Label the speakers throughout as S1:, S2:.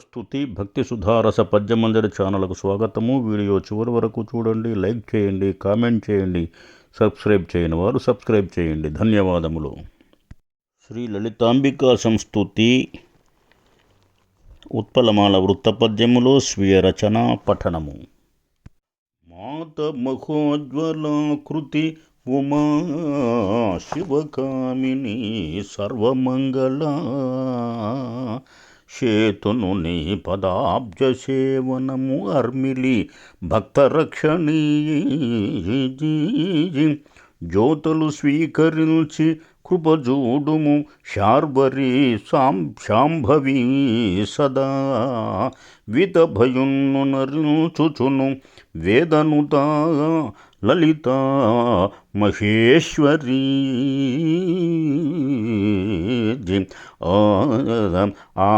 S1: స్థుతి భక్తి సుధారస పద్యమందిర ఛానల్కు స్వాగతము. వీడియో చివరి వరకు చూడండి లైక్ చేయండి కామెంట్ చేయండి సబ్స్క్రైబ్ చేయని వారు సబ్స్క్రైబ్ చేయండి. ధన్యవాదములు. శ్రీ లలితాంబికా సంస్థుతి ఉత్పలమాల వృత్తపద్యములో స్వీయ రచన పఠనము. మాత మహోజ్వలాకృతి ఉమా శివకామిని సర్వమంగళ చేతును నీ పదాబ్జ సేవనము అర్మిలి భక్తరక్షణీ జ్యోతులు స్వీకరించి కృపజూడుము శార్వరి సాం శాంభవి సదా. వితభయున్ను నరుచుచును నరించుచును వేదనుత లలిత మహేశ్వరీ. బుద్ధి ఆ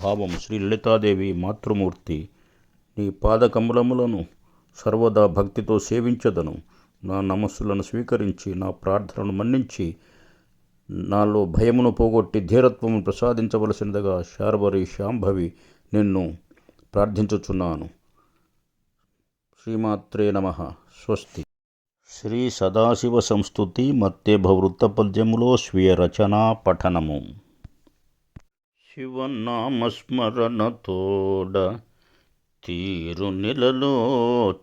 S1: భావం శ్రీ లలితాదేవి మాతృమూర్తి నీ పాదకమలములను సర్వదా భక్తితో సేవించదను. నా నమస్సులను స్వీకరించి నా ప్రార్థనను మన్నించి నాలో భయమును పోగొట్టి ధీరత్వము ప్రసాదించవలసినదిగా శార్వరి శాంభవి నిన్ను ప్రార్థించుచున్నాను. శ్రీమాత్రే నమ. స్వస్తి. శ్రీ సదాశివ సంస్థుతి మత్తేభ వృత్తపద్యములో స్వీయ రచనా పఠనము. శివనామస్మరణతోడ తీరు నెలలో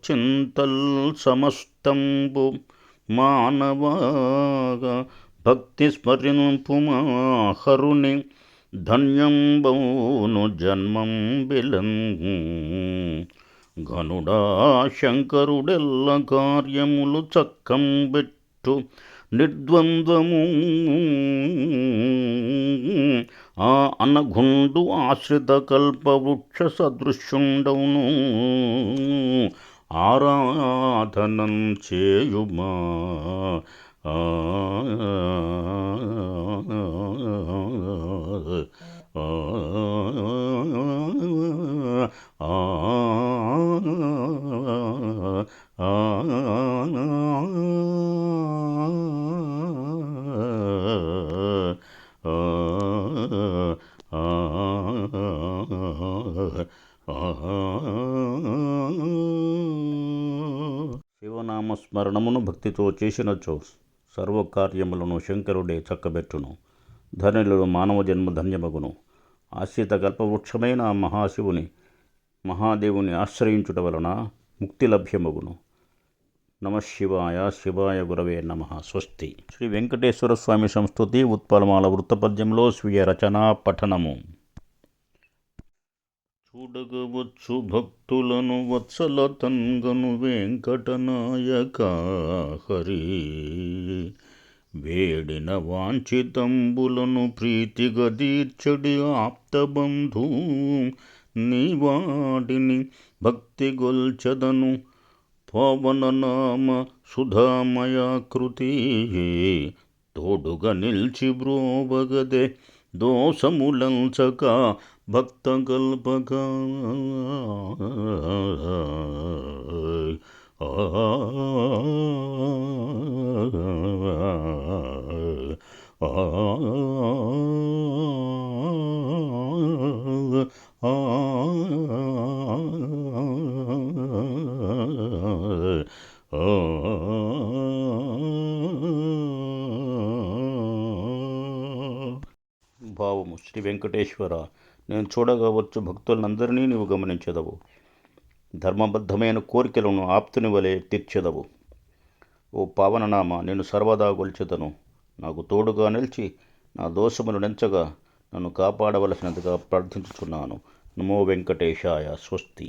S1: చింతల్ సమస్తంబు మానవాగా భక్తి స్మరింపుమాహరుని ధన్యంబౌను జన్మం బిలం గనుడా శంకరుడెల్ల కార్యములు చక్కం పెట్టు నిర్ద్వంద్వము ఆ అనఘుండు ఆశ్రిత కల్పవృక్ష సదృశ్యుండవును. ఆరాధనం చేయుమా? ఆ శివనామస్మరణమును భక్తితో చేసినచో సర్వకార్యములను శంకరుడే చక్కబెట్టును. ధనులు మానవ జన్మ ధన్యమగును. ఆశ్రిత కల్పవృక్షమైన మహాశివుని మహాదేవుని ఆశ్రయించుట వలన ముక్తి లభ్యమగును. నమ శివాయ శివాయ గురవే నమ. స్వస్తి. శ్రీ వెంకటేశ్వర స్వామి సంస్థుతి ఉత్పలమాల వృత్తపద్యంలో స్వీయ రచనా పఠనము. చూడగవచ్చు భక్తులను వత్సల తంగను వెంకటనాయక హరి. వేడిన వాంఛితంబులను ప్రీతిగా తీర్చడి ఆప్తబంధు నీ వాటిని భక్తి గొల్చదను పవననామ సుధామయాకృతి తోడుగా నిలిచి బ్రోవగదే దోషములంచక భక్త కల్పక ఆ భావము శ్రీ వెంకటేశ్వర. నేను చూడగవచ్చు భక్తులందరినీ నీవు గమనించదవు. ధర్మబద్ధమైన కోరికలను ఆప్తుని వలె తీర్చెదవు. ఓ పావననామ నేను సర్వదా గొల్చెదను. నాకు తోడుగా నిలిచి నా దోషములు నెంచగా నన్ను కాపాడవలసినదిగా ప్రార్థించుచున్నాను. నమో వెంకటేశాయ స్వస్తి.